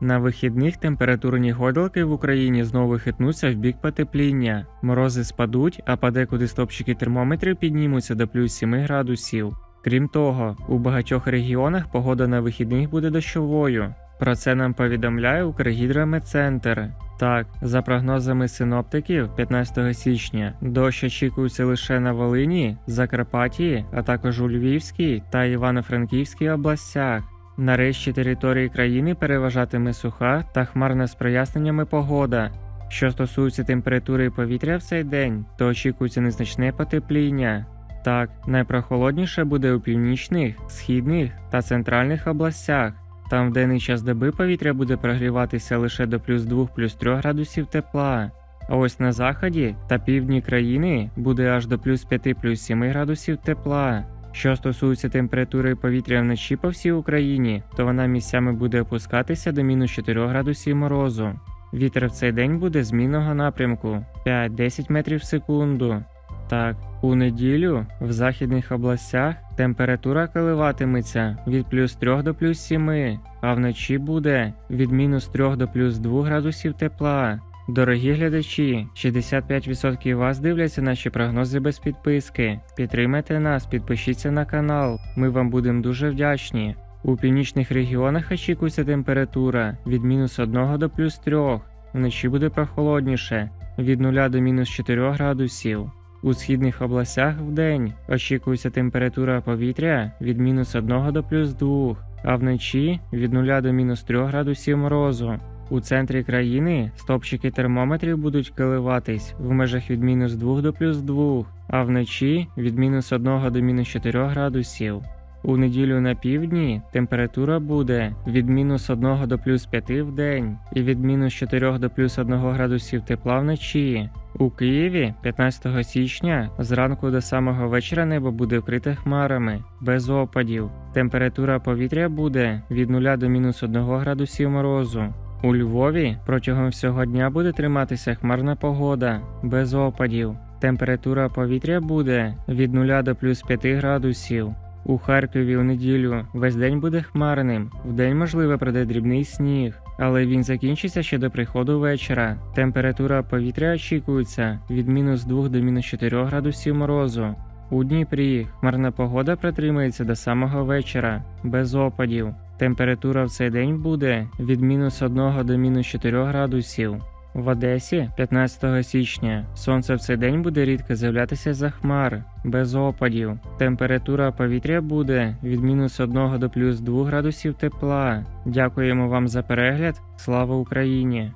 На вихідних температурні гойдалки в Україні знову хитнуться в бік потепління. Морози спадуть, а подекуди стопчики термометрів піднімуться до плюс 7 градусів. Крім того, у багатьох регіонах погода на вихідних буде дощовою. Про це нам повідомляє Укргідрометцентр. Так, за прогнозами синоптиків, 15 січня дощ очікується лише на Волині, Закарпатті, а також у Львівській та Івано-Франківській областях. На решті території країни переважатиме суха та хмарна з проясненнями погода. Що стосується температури повітря в цей день, то очікується незначне потепління. Так, найпрохолодніше буде у північних, східних та центральних областях. Там в денний час доби повітря буде прогріватися лише до плюс 2 плюс 3 градусів тепла. А ось на заході та півдні країни буде аж до плюс 5 плюс 7 градусів тепла. Що стосується температури повітря вночі по всій Україні, то вона місцями буде опускатися до мінус 4 градусів морозу. Вітер в цей день буде змінного напрямку 5-10 метрів в секунду. Так, у неділю в західних областях температура коливатиметься від плюс 3 до плюс 7, а вночі буде від мінус 3 до плюс 2 градусів тепла. Дорогі глядачі, 65% вас дивляться наші прогнози без підписки. Підтримайте нас, підпишіться на канал. Ми вам будемо дуже вдячні. У північних регіонах очікується температура від мінус 1 до плюс 3. Вночі буде прохолодніше від 0 до мінус 4 градусів. У східних областях вдень очікується температура повітря від мінус 1 до плюс 2, а вночі від 0 до мінус 3 градусів морозу. У центрі країни стопчики термометрів будуть коливатись в межах від мінус 2 до плюс 2, а вночі від мінус 1 до мінус 4 градусів. У неділю на півдні температура буде від мінус 1 до плюс 5 в день і від мінус 4 до плюс 1 градусів тепла вночі. У Києві 15 січня зранку до самого вечора небо буде вкрите хмарами, без опадів. Температура повітря буде від 0 до мінус 1 градусів морозу. У Львові протягом всього дня буде триматися хмарна погода, без опадів. Температура повітря буде від 0 до плюс 5 градусів. У Харкові у неділю весь день буде хмарним. Вдень можливо пройде дрібний сніг, але він закінчиться ще до приходу вечора. Температура повітря очікується від мінус 2 до мінус 4 градусів морозу. У Дніпрі хмарна погода протримається до самого вечора, без опадів. Температура в цей день буде від мінус 1 до мінус 4 градусів. В Одесі 15 січня сонце в цей день буде рідко з'являтися за хмар, без опадів. Температура повітря буде від мінус 1 до плюс 2 градусів тепла. Дякуємо вам за перегляд. Слава Україні!